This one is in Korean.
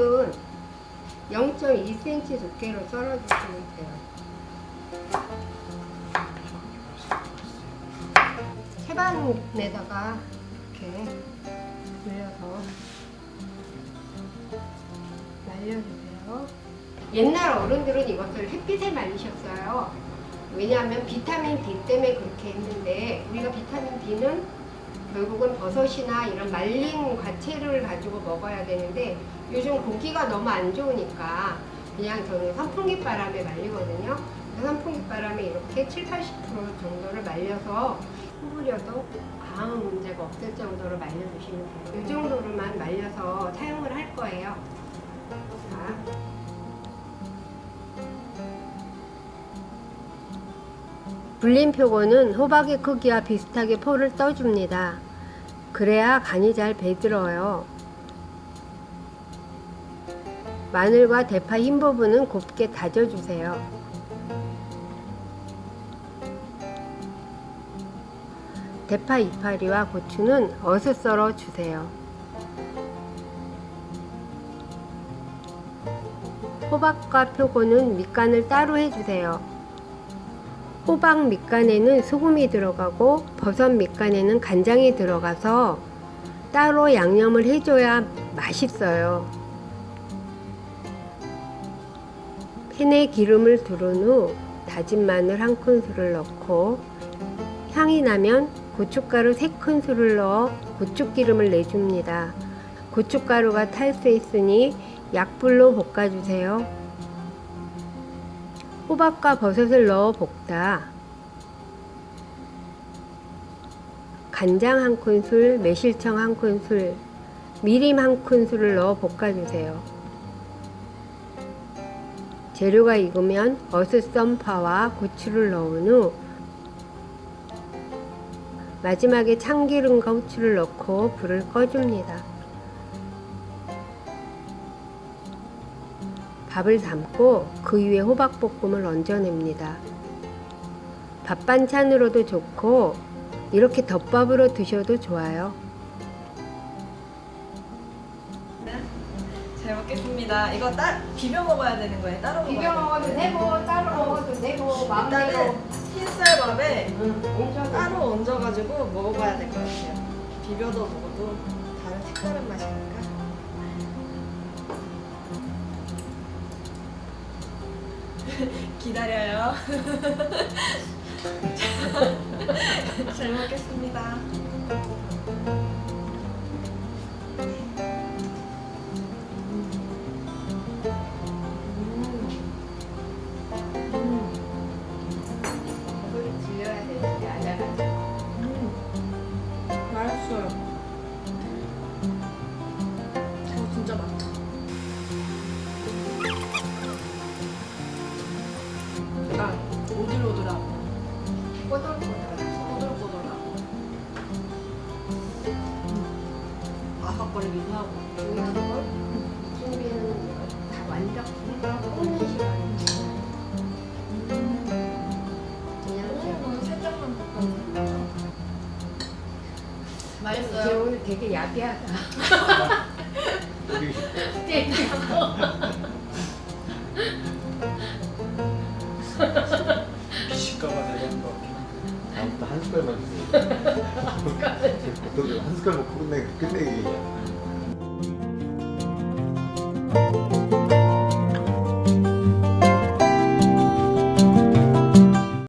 호박은 0.2cm 두께로 썰어주시면 돼요. 채반에다가 이렇게 돌려서 말려주세요. 옛날 어른들은 이것을 햇빛에 말리셨어요. 왜냐하면 비타민 D 때문에 그렇게 했는데 우리가 비타민 D는 결국은 버섯이나 이런 말린 과채를 가지고 먹어야 되는데 요즘 고기가 너무 안 좋으니까 그냥 저는 선풍기 바람에 말리거든요. 그 선풍기 바람에 이렇게 7, 80% 정도를 말려서 뿌려도 아무 문제가 없을 정도로 말려주시면 돼요. 이 정도로만 말려서 사용 불린 표고는 호박의 크기와 비슷하게 포를 떠줍니다. 그래야 간이 잘 배들어요. 마늘과 대파 흰 부분은 곱게 다져주세요. 대파 이파리와 고추는 어슷 썰어 주세요. 호박과 표고는 밑간을 따로 해주세요. 호박 밑간에는 소금이 들어가고 버섯 밑간에는 간장이 들어가서 따로 양념을 해줘야 맛있어요. 팬에 기름을 두른 후 다진 마늘 한 큰술을 넣고 향이 나면 고춧가루 3큰술을 넣어 고추기름을 내줍니다. 고춧가루가 탈 수 있으니 약불로 볶아주세요. 호박과 버섯을 넣어 볶다. 간장 한 큰술, 매실청 한 큰술, 미림 한 큰술을 넣어 볶아주세요. 재료가 익으면 어슷 썬 파와 고추를 넣은 후 마지막에 참기름과 후추를 넣고 불을 꺼줍니다. 밥을 담고 그 위에 호박볶음을 얹어냅니다. 밥 반찬으로도 좋고 이렇게 덮밥으로 드셔도 좋아요. 잘 먹겠습니다. 이거 따 비벼 먹어야 되는 거예요? 따로 비벼 먹어도 되고 따로 먹어도 되고 마음대로 일단은 흰쌀밥에 응, 따로 얹어가지고 먹어봐야 될 것 같아요. 비벼도 먹어도 다른 색다른 맛이니까. 기다려요. 잘 먹겠습니다. 질려야 되는데 알아가지고 맛있어요. 어, 진짜 맛있다. 아, 아삭거리기도 하고 중요한 건 준비는 다 완벽해서 굽는 시간이 있어요. 그냥 오늘 살짝만 볶아주세요. 이제 오늘 되게 야비하다. 시가가 되는 것 같긴 한데 다음부터 한 숟갈만 주세요. 한 숟갈 먹고 끝내 끝내기.